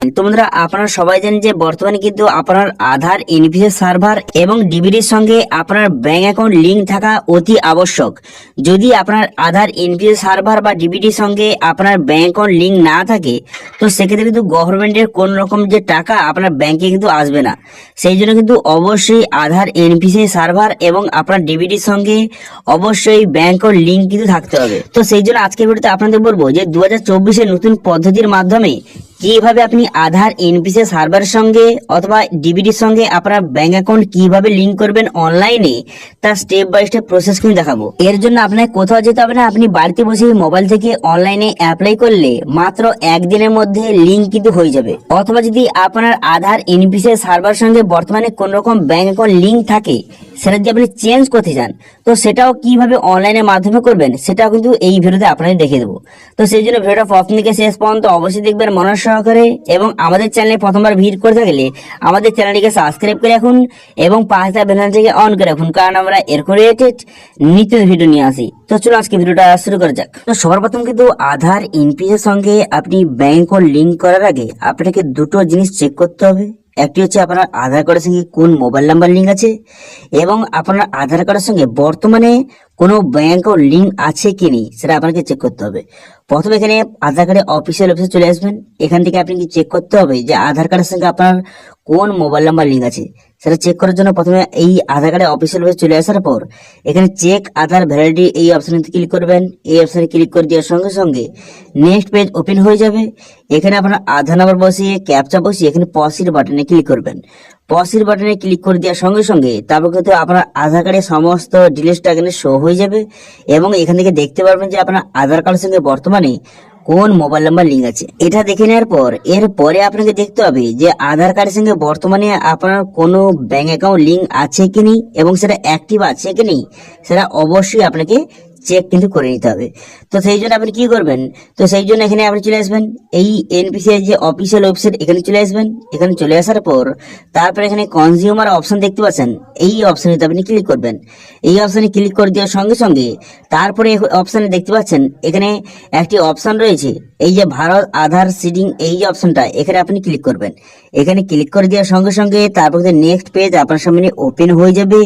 তো বন্ধুরা, আপনারা সবাই জানেন যে বর্তমানে কিন্তু আপনার আধার এনপিএস সার্ভার এবং ডিবিডির সঙ্গে আপনার ব্যাংক অ্যাকাউন্ট লিঙ্ক থাকা অতি আবশ্যক। যদি আপনার আধার এনপিএস সার্ভার বা ডিবিডির সঙ্গে আপনার ব্যাংক অ্যাকাউন্ট লিঙ্ক না থাকে, তো সেক্ষেত্রে কিন্তু গভর্নমেন্টের কোন রকম যে টাকা আপনার ব্যাংকে কিন্তু আসবে না। সেই জন্য কিন্তু অবশ্যই আধার এনপিসি সার্ভার এবং আপনার ডিবিডির সঙ্গে অবশ্যই ব্যাংক অ্যাকাউন্ট লিঙ্ক কিন্তু থাকতে হবে। তো সেই জন্য আজকের ভিডিওতে আপনাদের বলব যে দু হাজার নতুন পদ্ধতির মাধ্যমে কীভাবে আপনি আধার এনপিসি সার্ভার সঙ্গে অথবা ডিবিডির সঙ্গে আপনার ব্যাংক অ্যাকাউন্ট কীভাবে লিংক করবেন অনলাইনে তার স্টেপ বাই স্টেপ প্রসেস কিন্তু দেখাবো। এর জন্য আপনাকে কোথাও যেতে হবে না, আপনি বাড়িতে বসে মোবাইল থেকে অনলাইনে অ্যাপ্লাই করলে মাত্র একদিনের মধ্যে লিংক কিন্তু হয়ে যাবে। অথবা যদি আপনার আধার এনপিসি সার্ভার সঙ্গে বর্তমানে কোন রকম ব্যাংক অ্যাকাউন্ট লিংক থাকে সেটা যদি আপনি চেঞ্জ করতে চান, তো সেটাও কীভাবে অনলাইনের মাধ্যমে করবেন, সেটাও কিন্তু এই ভিডিওতে আপনাদের দেখে দেবো। তো সেই জন্য ভিডিওটা প্রথম থেকে শেষ পর্যন্ত অবশ্যই দেখবেন মনোজ সহকারে এবং আমাদের চ্যানেলে প্রথমবার ভিড় করে থাকলে আমাদের চ্যানেলটিকে সাবস্ক্রাইব করে রাখুন এবং পাঁচটা বেলানটিকে অন করে রাখুন, কারণ আমরা এরকম রিলেটেড নিত্য ভিডিও নিয়ে আসি। তো চলো আজকে ভিডিওটা শুরু করা যাক। তো সবার প্রথম কিন্তু আধার এনপিএস এর সঙ্গে আপনি ব্যাংক লিঙ্ক করার আগে আপনাকে দুটো জিনিস চেক করতে হবে। একটি হচ্ছে আপনার আধার কার্ডের সঙ্গে কোন মোবাইল নাম্বার লিঙ্ক আছে এবং আপনার আধার কার্ডের সঙ্গে বর্তমানে কোনো ব্যাংক লিঙ্ক আছে কি নেই, সেটা আপনাকে চেক করতে হবে। প্রথমে এখানে আধার কার্ডের অফিসিয়াল অফিসে চলে আসবেন। এখান থেকে আপনি কি চেক করতে হবে যে আধার কার্ডের সঙ্গে আপনার কোন মোবাইল নাম্বার লিঙ্ক আছে। সেটা চেক করার জন্য প্রথমে এই আধার কার্ডের অফিসিয়াল অফিসে চলে আসার পর, এখানে চেক আধার ভ্যালিডিটি এই অপশনে ক্লিক করবেন। এই অপশানে ক্লিক করে দেওয়ার সঙ্গে সঙ্গে নেক্সট পেজ ওপেন হয়ে যাবে। এখানে আপনার আধার নাম্বার বসিয়ে ক্যাপচা বসিয়ে এখানে পসির বাটনে ক্লিক করবেন। পসির বাটনে ক্লিক করে দেওয়ার সঙ্গে সঙ্গে তারপর কিন্তু আপনার আধার কার্ডের সমস্ত ডিটেলসটা এখানে শো হয়ে যাবে এবং এখান থেকে দেখতে পারবেন যে আপনার আধার কার্ডের সঙ্গে বর্তমানে কোন মোবাইল নাম্বার লিঙ্ক আছে। এটা দেখে নেওয়ার পর এর পরে আপনাকে দেখতে হবে যে আধার কার্ডের সঙ্গে বর্তমানে আপনার কোনো ব্যাঙ্ক অ্যাকাউন্ট লিঙ্ক আছে কি নেই এবং সেটা অ্যাক্টিভ আছে কি নেই, সেটা অবশ্যই আপনাকে চেক কিন্তু করে নিতে হবে। তো সেই জন্য আপনি কি করবেন? তো সেই জন্য এখানে আপনি চলে আসবেন। এই এনপিসিআই যে অফিসিয়াল ওয়েবসাইট এখানে চলে আসবেন। এখানে চলে আসার পর তারপর এখানে কনজিউমার অপশন দেখতে পাচ্ছেন। এই অপশনে আপনি ক্লিক করবেন। এই অপশনে ক্লিক করে দেওয়ার সঙ্গে সঙ্গে তারপরে অপশনে দেখতে পাচ্ছেন, এখানে একটি অপশন রয়েছে। এই যে ভারত আধার সিডিং এই যে অপশনটা এখানে আপনি ক্লিক করবেন। এখানে ক্লিক করে দেওয়ার সঙ্গে সঙ্গে তারপর নেক্সট পেজ আপনার সামনে ওপেন হয়ে যাবে।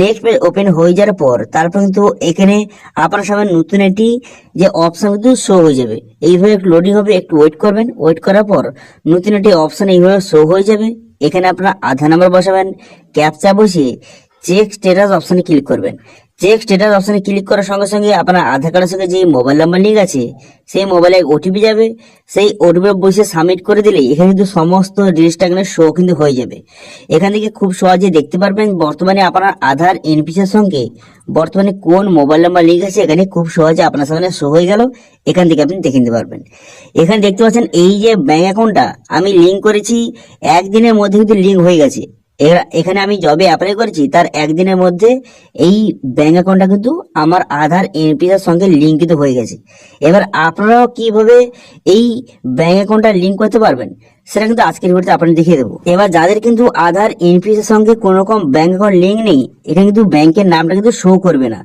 নেক্সট পেজ ওপেন হয়ে যাওয়ার পর তারপর কিন্তু এখানে আপনার সামনে নতুন একটি যে অপশন কিন্তু শো হয়ে যাবে। এইভাবে একটু লোডিং হবে, একটু ওয়েট করবেন। ওয়েট করার পর নতুন একটি অপশান এইভাবে শো হয়ে যাবে। এখানে আপনার আধার নাম্বার বসাবেন ক্যাপচা বসিয়ে চেক স্টেটাস অপশানে ক্লিক করবেন। চেক স্ট্যাটাস অপশনে ক্লিক করার সঙ্গে সঙ্গে আপনার আধার কার্ডের সঙ্গে যে মোবাইল নাম্বার লিঙ্ক আছে, সেই মোবাইলে ওটিপি যাবে। সেই ওটিপি বসে সাবমিট করে দিলে এখানে কিন্তু সমস্ত ডিটেলসটা এখানে শো কিন্তু হয়ে যাবে। এখান থেকে খুব সহজে দেখতে পারবেন বর্তমানে আপনার আধার এনপিসির সঙ্গে বর্তমানে কোন মোবাইল নাম্বার লিঙ্ক আছে, এখানে খুব সহজে আপনার সামনে শো হয়ে গেল। এখান থেকে আপনি দেখে নিতে পারবেন। এখানে দেখতে পাচ্ছেন এই যে ব্যাংক অ্যাকাউন্টটা আমি লিঙ্ক করেছি, একদিনের মধ্যে কিন্তু লিঙ্ক হয়ে গেছে। এখানে আমি জবে অ্যাপ্লাই করেছি, তার একদিনের মধ্যে এই ব্যাঙ্ক অ্যাকাউন্টটা কিন্তু আমার আধার এনপিএস সঙ্গে লিঙ্কিত হয়ে গেছে। এবার আপনারাও কীভাবে এই ব্যাঙ্ক অ্যাকাউন্টটা লিঙ্ক করতে পারবেন, সেটা কিন্তু আজকের ভিডিওতে আপনাদের দেখিয়ে দেবো। এবার যাদের কিন্তু আধার এনপিএস এর সঙ্গে কোনো রকম ব্যাংক অ্যাকাউন্ট লিঙ্ক নেই, এখানে কিন্তু ব্যাংকের নামটা কিন্তু শো করবে না।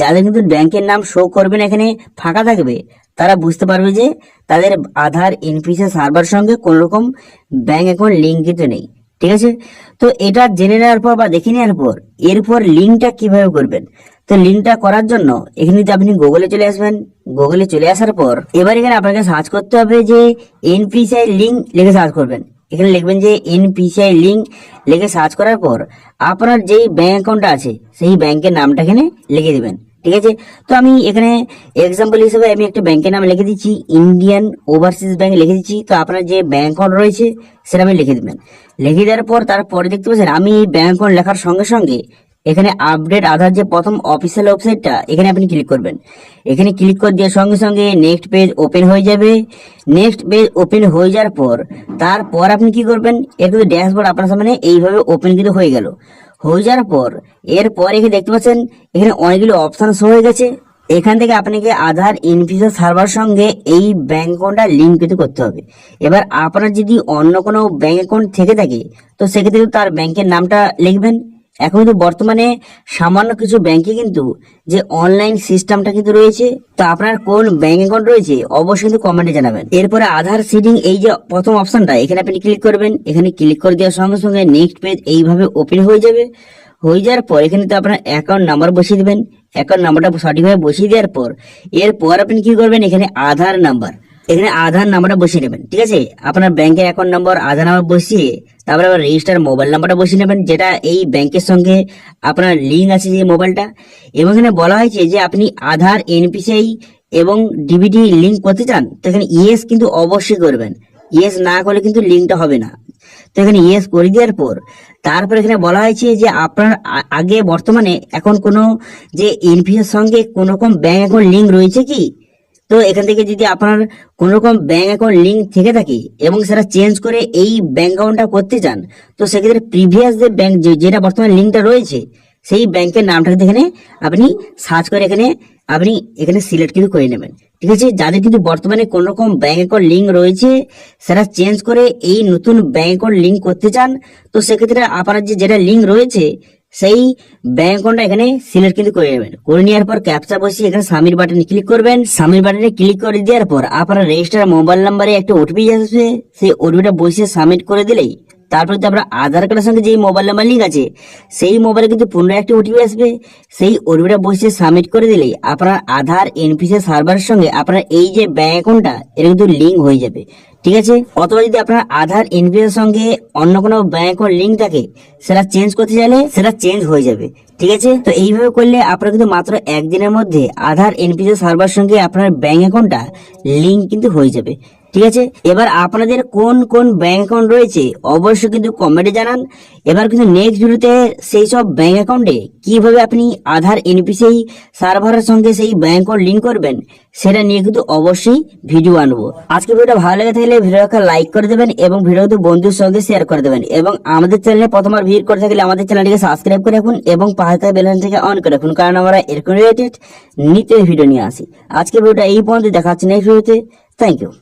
যাদের কিন্তু ব্যাংকের নাম শো করবে না, এখানে ফাঁকা থাকবে, তারা বুঝতে পারবে যে তাদের আধার এনপিএস সার্ভার সঙ্গে কোনো রকম ব্যাংক অ্যাকাউন্ট লিঙ্কিত নেই। ঠিক আছে? তো এটা জেনে নেওয়ার পর বা দেখে নেওয়ার পর, এরপর লিঙ্কটা কীভাবে করবেন? তো লিঙ্কটা করার জন্য এখানে আপনি গুগলে চলে আসবেন গুগলে চলে আসার পর এবার এখানে আপনাকে সার্চ করতে হবে যে এনপিসিআই লিঙ্ক লিখে সার্চ করবেন। এখানে লিখবেন যে এনপিসিআই লিঙ্ক লিখে সার্চ করার পর আপনার যেই ব্যাংক অ্যাকাউন্টটা আছে, সেই ব্যাংকের নামটা এখানে লিখে দিবেন। ঠিক আছে? তো আমি এখানে এক্সাম্পল হিসেবে আমি একটা ব্যাংকের নাম লিখে দিচ্ছি ইন্ডিয়ান ওভারসিজ ব্যাংক লিখে দিচ্ছি। তো আপনার যে ব্যাংক অ্যাকাউন্ট রয়েছে, সেটা আমি লিখে দিবেন। লিখে দেওয়ার পর তারপরে দেখতে পাচ্ছেন, আমি ব্যাংক অ্যাকাউন্ট লেখার সঙ্গে সঙ্গে এখানে আপডেট আধার যে প্রথম অফিসিয়াল ওয়েবসাইটটা এখানে আপনি ক্লিক করবেন। এখানে ক্লিক করে দেওয়ার সঙ্গে সঙ্গে নেক্সট পেজ ওপেন হয়ে যাবে। নেক্সট পেজ ওপেন হয়ে যাওয়ার পর, তারপর আপনি কি করবেন? কিন্তু ড্যাশবোর্ড আপনার সামনে এইভাবে ওপেন কিন্তু হয়ে গেল। হয়ে যাওয়ার পর, এরপর এখানে দেখতে পাচ্ছেন? এখানে অনেকগুলো অপশান শো হয়ে গেছে। এখান থেকে আপনাকে আধার ইনফিউজার সার্ভার সঙ্গে এই ব্যাঙ্ক অ্যাকাউন্টটা লিঙ্ক করতে হবে। এবার আপনার যদি অন্য কোনো ব্যাঙ্ক অ্যাকাউন্ট থেকে থাকে, তো সেক্ষেত্রে তার ব্যাংকের নামটা লিখবেন। এখন কিন্তু বর্তমানে সামান্য কিছু ব্যাংকে কিন্তু যে অনলাইন সিস্টেমটা কিন্তু রয়েছে, তো আপনার কোন ব্যাংক অ্যাকাউন্ট রয়েছে অবশ্যই কিন্তু কমেন্টে জানাবেন। এরপরে আধার সিডিং এই যে প্রথম অপশনটা এখানে আপনি ক্লিক করবেন। এখানে ক্লিক করে দেওয়ার সঙ্গে সঙ্গে নেক্সট পেজ এইভাবে ওপেন হয়ে যাবে। হয়ে যাওয়ার পর এখানে তো আপনার অ্যাকাউন্ট নাম্বার বসিয়ে দেবেন। অ্যাকাউন্ট নাম্বারটা সঠিকভাবে বসিয়ে দেওয়ার পর, এরপর আপনি কি করবেন? এখানে আধার নাম্বার এখানে আধার নাম্বারটা বসিয়ে নেবেন ঠিক আছে? আপনার ব্যাংকের অ্যাকাউন্ট নাম্বার আধার নাম্বার বসিয়ে তারপরে আবার রেজিস্টার মোবাইল নাম্বারটা বসিয়ে নেবেন, যেটা এই ব্যাংকের সঙ্গে আপনার লিঙ্ক আছে যে মোবাইলটা এবং এখানে বলা হয়েছে যে আপনি আধার এনপিসিআই এবং ডিবিটি লিঙ্ক করতে চান, তো এখানে ইয়েস কিন্তু অবশ্যই করবেন। ইয়েস না করলে কিন্তু লিঙ্কটা হবে না। তো এখানে ইয়েস করে দেওয়ার পর, তারপর এখানে বলা হয়েছে যে আপনার আগে বর্তমানে এখন কোনো যে এনপিএস সঙ্গে কোনো রকম ব্যাংক অ্যাকাউন্ট লিঙ্ক রয়েছে কি? তো এখান থেকে যদি আপনার কোন রকম ব্যাংক অ্যাকাউন্ট লিঙ্ক থেকে থাকে এবং সেটা চেঞ্জ করে এই ব্যাংক অ্যাকাউন্টটা করতে চান, তো সেক্ষেত্রে প্রিভিয়াস যে ব্যাংক যেটা বর্তমানে লিঙ্কটা রয়েছে, সেই ব্যাংকের নামটা কিন্তু এখানে আপনি সার্চ করে এখানে আপনি এখানে সিলেক্ট কিন্তু করে নেবেন। ঠিক আছে? যাদের কিন্তু বর্তমানে কোন রকম ব্যাংক অ্যাকাউন্ট লিঙ্ক রয়েছে, সেটা চেঞ্জ করে এই নতুন ব্যাংক অ্যাকাউন্ট লিঙ্ক করতে চান, তো সেক্ষেত্রে আপনার যে যেটা লিঙ্ক রয়েছে সেই ব্যাংক অ্যাকাউন্টটা এখানে সিলেক্ট কিন্তু করে নেবেন। করে নেওয়ার পর ক্যাপচা বসিয়ে এখানে সামির বাটনে ক্লিক করবেন। সামির বাটনে ক্লিক করে দেওয়ার পর আপনার রেজিস্টার মোবাইল নাম্বারে একটা ওটিপি আসবে। সেই ওটিপিটা বসিয়ে সাবমিট করে দিলেই তারপর যদি আপনার আধার কার্ডের সঙ্গে যেই মোবাইল নাম্বার লিঙ্ক আছে, সেই মোবাইলে কিন্তু পুনরায় একটা ওটিপি আসবে। সেই ওটিপিটা বসিয়ে সাবমিট করে দিলেই আপনার আধার এনপিসি সার্ভারের সঙ্গে আপনার এই যে ব্যাংক অ্যাকাউন্টটা এটা কিন্তু লিঙ্ক হয়ে যাবে। ঠিক আছে? অথবা যদি আপনার আধার এনপিএস সঙ্গে অন্য কোনো ব্যাংক অ্যাকাউন্ট লিঙ্ক থাকে, সেটা চেঞ্জ করতে চাইলে সেটা চেঞ্জ হয়ে যাবে। ঠিক আছে? তো এইভাবে করলে আপনার কিন্তু মাত্র একদিনের মধ্যে আধার এনপিএস সার্ভার সঙ্গে আপনার ব্যাংক অ্যাকাউন্টটা লিঙ্ক কিন্তু হয়ে যাবে। ঠিক আছে? এবার আপনাদের কোন কোন ব্যাংক অ্যাকাউন্ট রয়েছে, অবশ্যই কিন্তু কমেন্টে জানান। এবার কিন্তু নেক্সট ভিডিওতে সেই সব ব্যাংক অ্যাকাউন্টে কীভাবে আপনি আধার এনপিসি সার্ভারের সঙ্গে সেই ব্যাংক অ্যাকাউন্ট লিঙ্ক করবেন, সেটা নিয়ে কিন্তু অবশ্যই ভিডিও আনব। আজকে ভিডিওটা ভালো লেগে থাকলে ভিডিওটা লাইক করে দেবেন এবং ভিডিওটি বন্ধুর সঙ্গে শেয়ার করে দেবেন। এবং আমাদের চ্যানেলে প্রথমবার ভিড় করে থাকলে আমাদের চ্যানেলটিকে সাবস্ক্রাইব করে রাখুন এবং পাশে থাকা অন করে রাখুন, কারণ আমরা এরকম রিলেটেড নিত্য ভিডিও নিয়ে আসি। আজকে ভিডিওটা এই পর্যন্ত, দেখা হচ্ছে নেক্সট ভিডিওতে থ্যাংক ইউ